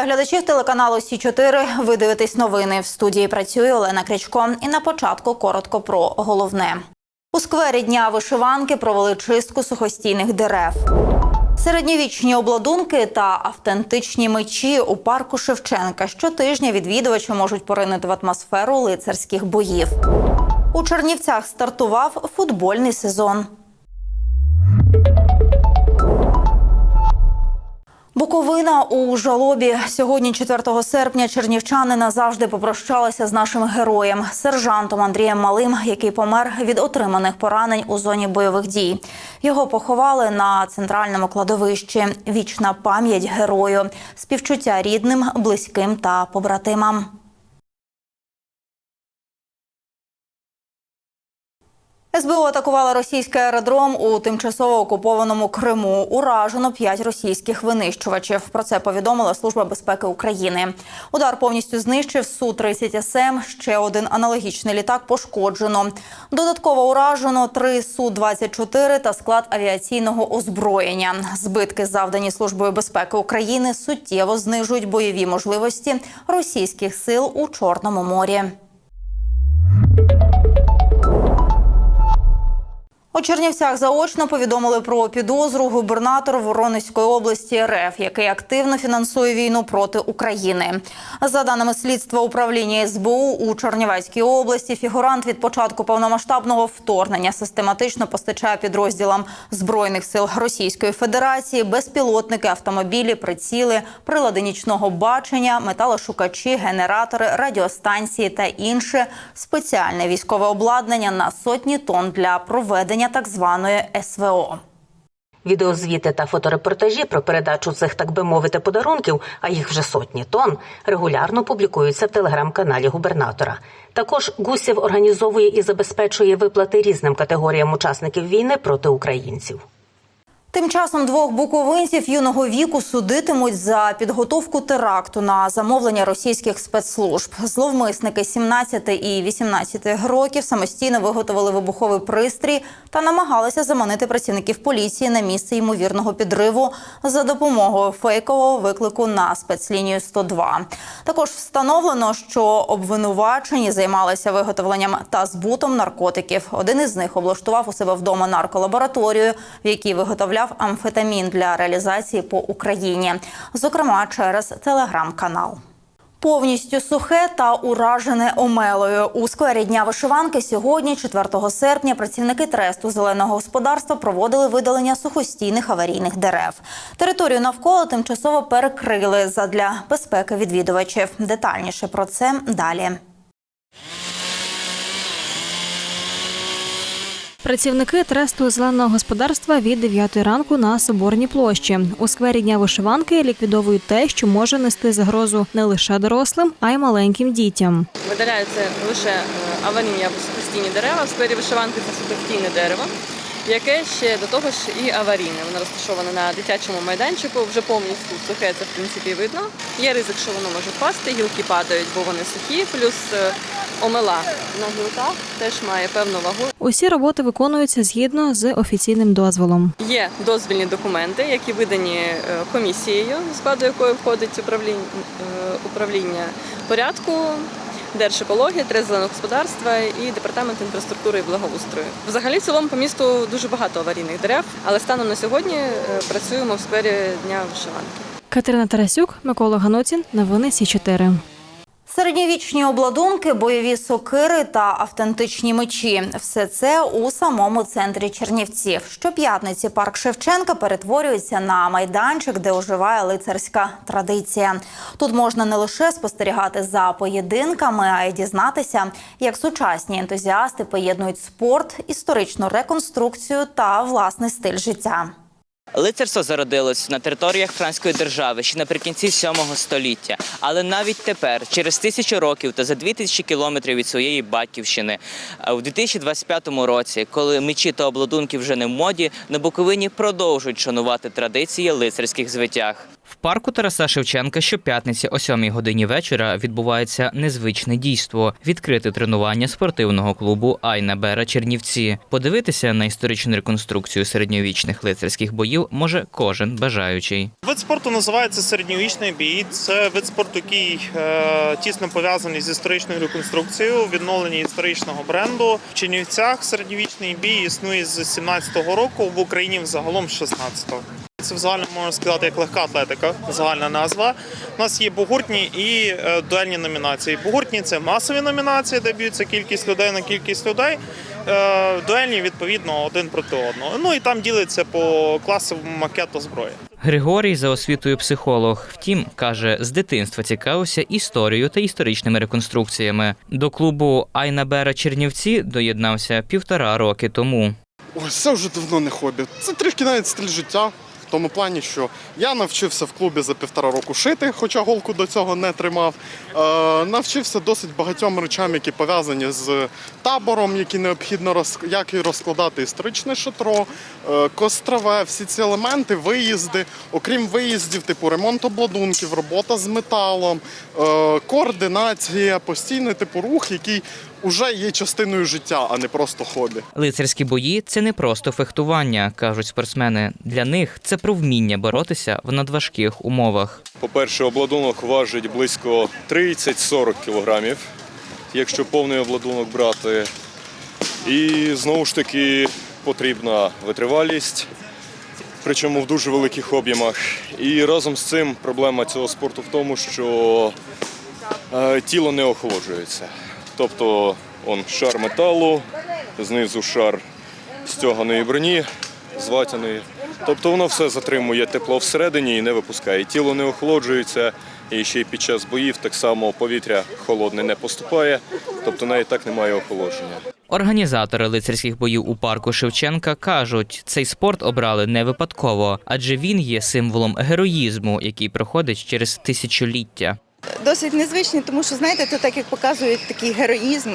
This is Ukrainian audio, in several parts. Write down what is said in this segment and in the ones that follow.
Вітаю глядачів телеканалу Сі 4 Ви дивитесь новини. В студії працює Олена Крячко. І на початку коротко про головне. У сквері дня вишиванки провели чистку сухостійних дерев. Середньовічні обладунки та автентичні мечі у парку Шевченка щотижня відвідувачі можуть поринути в атмосферу лицарських боїв. У Чернівцях стартував футбольний сезон. Буковина у жалобі сьогодні, 4 серпня, чернівчани назавжди попрощалися з нашим героєм, сержантом Андрієм Малим, який помер від отриманих поранень у зоні бойових дій. Його поховали на центральному кладовищі. Вічна пам'ять герою, співчуття рідним, близьким та побратимам. СБУ атакувала російський аеродром у тимчасово окупованому Криму. Уражено п'ять російських винищувачів. Про це повідомила Служба безпеки України. Удар повністю знищив су 30 СМ. Ще один аналогічний літак пошкоджено. Додатково уражено три су 24 та склад авіаційного озброєння. Збитки, завдані службою безпеки України, суттєво знижують бойові можливості російських сил у Чорному морі. У Чернівцях заочно повідомили про підозру губернатор Воронезької області РФ, який активно фінансує війну проти України. За даними слідства управління СБУ у Чернівецькій області, фігурант від початку повномасштабного вторгнення систематично постачає підрозділам збройних сил Російської Федерації безпілотники, автомобілі, приціли, прилади нічного бачення, металошукачі, генератори, радіостанції та інше спеціальне військове обладнання на сотні тонн для проведення так званої СВО. Відеозвіти та фоторепортажі про передачу цих, так би мовити, подарунків, а їх вже сотні тонн, регулярно публікуються в телеграм-каналі губернатора. Також Гусєв організовує і забезпечує виплати різним категоріям учасників війни проти українців. Тим часом двох буковинців юного віку судитимуть за підготовку теракту на замовлення російських спецслужб. Зловмисники 17 і 18 років самостійно виготовили вибуховий пристрій та намагалися заманити працівників поліції на місце ймовірного підриву за допомогою фейкового виклику на спецлінію 102. Також встановлено, що обвинувачені займалися виготовленням та збутом наркотиків. Один із них облаштував у себе вдома нарколабораторію, в якій виготовляв амфетамін для реалізації по Україні, зокрема через телеграм-канал. Повністю сухе та уражене омелою у сквері дня вишиванки сьогодні, 4 серпня, працівники тресту зеленого господарства проводили видалення сухостійних аварійних дерев. Територію навколо тимчасово перекрили задля безпеки відвідувачів. Детальніше про це далі. Працівники тресту зеленого господарства від 9 ранку на соборній площі у сквері дня вишиванки ліквідовують те, що може нести загрозу не лише дорослим, а й маленьким дітям. Видаляються лише е, аварійні або дерева. В сквері вишиванки це сухостійне дерево, яке ще до того ж і аварійне. Воно розташоване на дитячому майданчику, вже повністю сухе, це в принципі видно. Є ризик, що воно може впасти, гілки падають, бо вони сухі, плюс е, омела на гілках теж має певну вагу. Усі роботи виконуються згідно з офіційним дозволом. Є дозвільні документи, які видані е, комісією, складу якої входить управління, управління порядку, Держекології, Трезеленого господарства і департамент інфраструктури і благоустрою. Взагалі, в цілому по місту дуже багато аварійних дерев, але станом на сьогодні е, працюємо в сквері дня вишиванки. Катерина Тарасюк, Микола Ганоцін, новини Сі 4 Середньовічні обладунки, бойові сокири та автентичні мечі – все це у самому центрі Чернівців. Щоп'ятниці парк Шевченка перетворюється на майданчик, де оживає лицарська традиція. Тут можна не лише спостерігати за поєдинками, а й дізнатися, як сучасні ентузіасти поєднують спорт, історичну реконструкцію та власний стиль життя. Лицарство зародилось на територіях Франської держави ще наприкінці 7 століття. Але навіть тепер, через тисячу років та за дві тисячі кілометрів від своєї батьківщини, а у 2025 році, коли мечі та обладунки вже не в моді, на Буковині продовжують шанувати традиції лицарських звитяг. В парку Тараса Шевченка щоп'ятниці о 7 годині вечора відбувається незвичне дійство відкрите тренування спортивного клубу Айна Бера Чернівці. Подивитися на історичну реконструкцію середньовічних лицарських боїв може кожен бажаючий. Вид спорту називається середньовічний бій. Це вид спорту, який е, тісно пов'язаний з історичною реконструкцією, відновлення історичного бренду. В Чернівцях середньовічний бій існує з 17-го року, в Україні взагалом з 16-го. Це взагалі можна сказати як легка атлетика, загальна назва. У нас є бугуртні і е, дуельні номінації. Бугуртні це масові номінації, де б'ються кількість людей на кількість людей. Е, дуельні відповідно один проти одного. Ну і там ділиться по класовому макету зброї. Григорій за освітою психолог. Втім, каже, з дитинства цікавився історією та історичними реконструкціями. До клубу Айна Бера Чернівці доєднався півтора роки тому. Ой, це вже давно не хобі. Це трішки навіть стиль життя. Тому плані, що я навчився в клубі за півтора року шити, хоча голку до цього не тримав. Е, навчився досить багатьом речам, які пов'язані з табором, які необхідно роз... як і розкладати історичне шатро, е, кострове, всі ці елементи, виїзди. Окрім виїздів, типу ремонт обладунків, робота з металом, е, координація, постійний типу рух, який уже є частиною життя, а не просто хобі. Лицарські бої це не просто фехтування, кажуть спортсмени. Для них це про вміння боротися в надважких умовах. По-перше, обладунок важить близько 30-40 кілограмів, якщо повний обладунок брати. І знову ж таки потрібна витривалість, причому в дуже великих об'ємах. І разом з цим проблема цього спорту в тому, що е, тіло не охолоджується. Тобто он шар металу, знизу шар стяганої броні, зватяної. Тобто воно все затримує тепло всередині і не випускає. Тіло не охолоджується, і ще й під час боїв так само повітря холодне не поступає, тобто навіть так немає охолодження. Організатори лицарських боїв у парку Шевченка кажуть, цей спорт обрали не випадково, адже він є символом героїзму, який проходить через тисячоліття. Досить незвичні, тому що знаєте, це так як показують такий героїзм.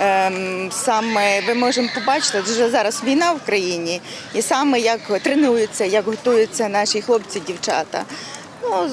Ем, саме ви можемо побачити, вже зараз війна в країні, і саме як тренуються, як готуються наші хлопці, дівчата. Ну,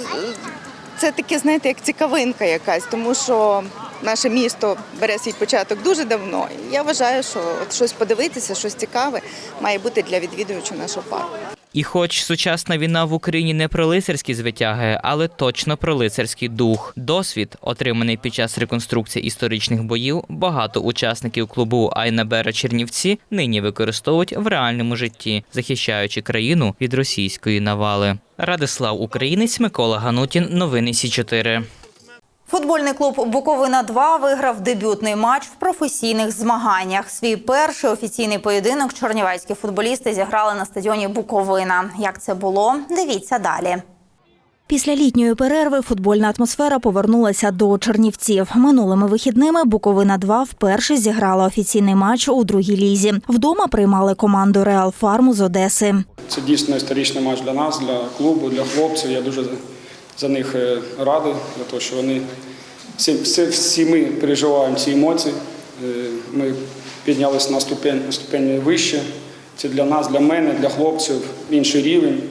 це таке, знаєте, як цікавинка якась, тому що наше місто бере свій початок дуже давно. Я вважаю, що от щось подивитися, щось цікаве має бути для відвідувачів нашого парку. І хоч сучасна війна в Україні не про лицарські звитяги, але точно про лицарський дух. Досвід, отриманий під час реконструкції історичних боїв, багато учасників клубу Айна Бера Чернівці нині використовують в реальному житті, захищаючи країну від російської навали. Радислав Українець, Микола Ганутін. Новини Сі 4 Футбольний клуб Буковина 2 виграв дебютний матч в професійних змаганнях. Свій перший офіційний поєдинок чорнівецькі футболісти зіграли на стадіоні Буковина. Як це було? Дивіться далі. Після літньої перерви футбольна атмосфера повернулася до Чернівців. Минулими вихідними Буковина 2 вперше зіграла офіційний матч у другій лізі. Вдома приймали команду Реал Фарму з Одеси. Це дійсно історичний матч для нас, для клубу, для хлопців. Я дуже за них е, радий, за те, що вони всі, всі, всі ми переживаємо ці емоції. Е, Ми піднялися на ступень, ступень вище. Це для нас, для мене, для хлопців інший рівень.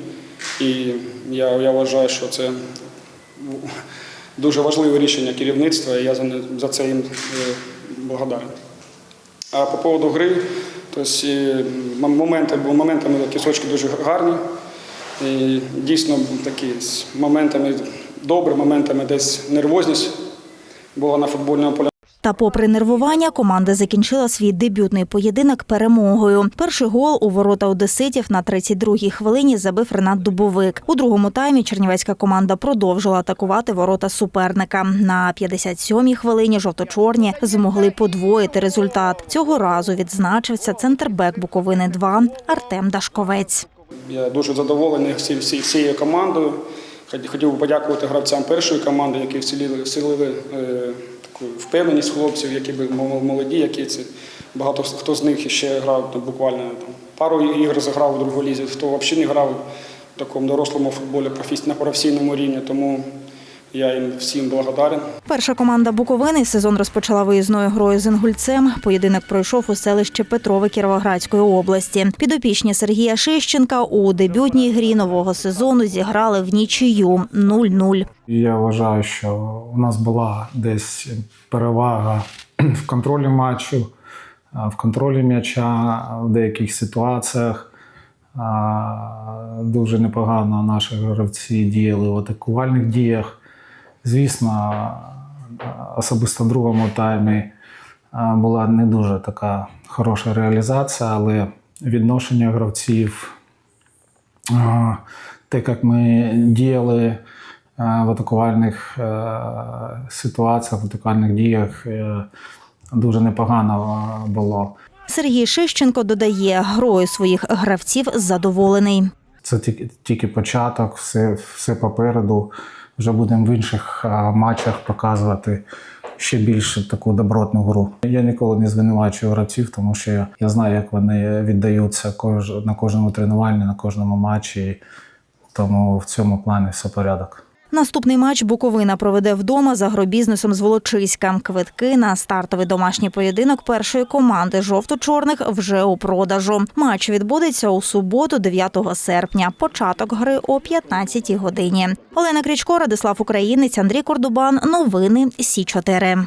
І я, я вважаю, що це дуже важливе рішення керівництва, і я за, за це їм е, благодарен. А по поводу гри, тобто м- моменти, бо моментами кісочки дуже гарні. І дійсно такі з моментами добре, моментами десь нервозність була на футбольному полі. Та, попри нервування, команда закінчила свій дебютний поєдинок перемогою. Перший гол у ворота одеситів на 32-й хвилині забив Ренат Дубовик. У другому таймі чернівецька команда продовжила атакувати ворота суперника. На 57-й хвилині жовто-чорні змогли подвоїти результат. Цього разу відзначився центрбек Буковини 2 Артем Дашковець. Я дуже задоволений всі, всі, всією командою. Хотів би подякувати гравцям першої команди, які вселили, вселили таку впевненість хлопців, які були молоді, які це багато хто з них ще грав там, буквально там, пару ігор заграв у другій лізі, хто взагалі не грав в такому дорослому футболі на професійному рівні. Тому Я їм всім благодарен. Перша команда Буковини сезон розпочала виїзною грою з Інгульцем. Поєдинок пройшов у селищі Петрове Кіровоградської області. Підопічні Сергія Шищенка у дебютній грі нового сезону зіграли в нічию 0-0. Я вважаю, що у нас була десь перевага в контролі матчу, в контролі м'яча в деяких ситуаціях. Дуже непогано наші гравці діяли в атакувальних діях. Звісно, особисто в другому таймі була не дуже така хороша реалізація, але відношення гравців те, як ми діяли е, в атакувальних е, ситуаціях, в атакувальних діях, е, дуже непогано е, було. Сергій Шищенко додає, грою своїх гравців задоволений. Це тільки, тільки початок, все, все попереду. Вже будемо в інших матчах показувати ще більше таку добротну гру. Я ніколи не звинувачую гравців, тому що я, знаю, як вони віддаються на кожному тренуванні, на кожному матчі. Тому в цьому плані все порядок. Наступний матч Буковина проведе вдома за агробізнесом з Волочиська. Квитки на стартовий домашній поєдинок першої команди жовто-чорних вже у продажу. Матч відбудеться у суботу, 9 серпня. Початок гри о 15 годині. Олена Крічко, Радислав Українець, Андрій Кордубан. Новини Сі 4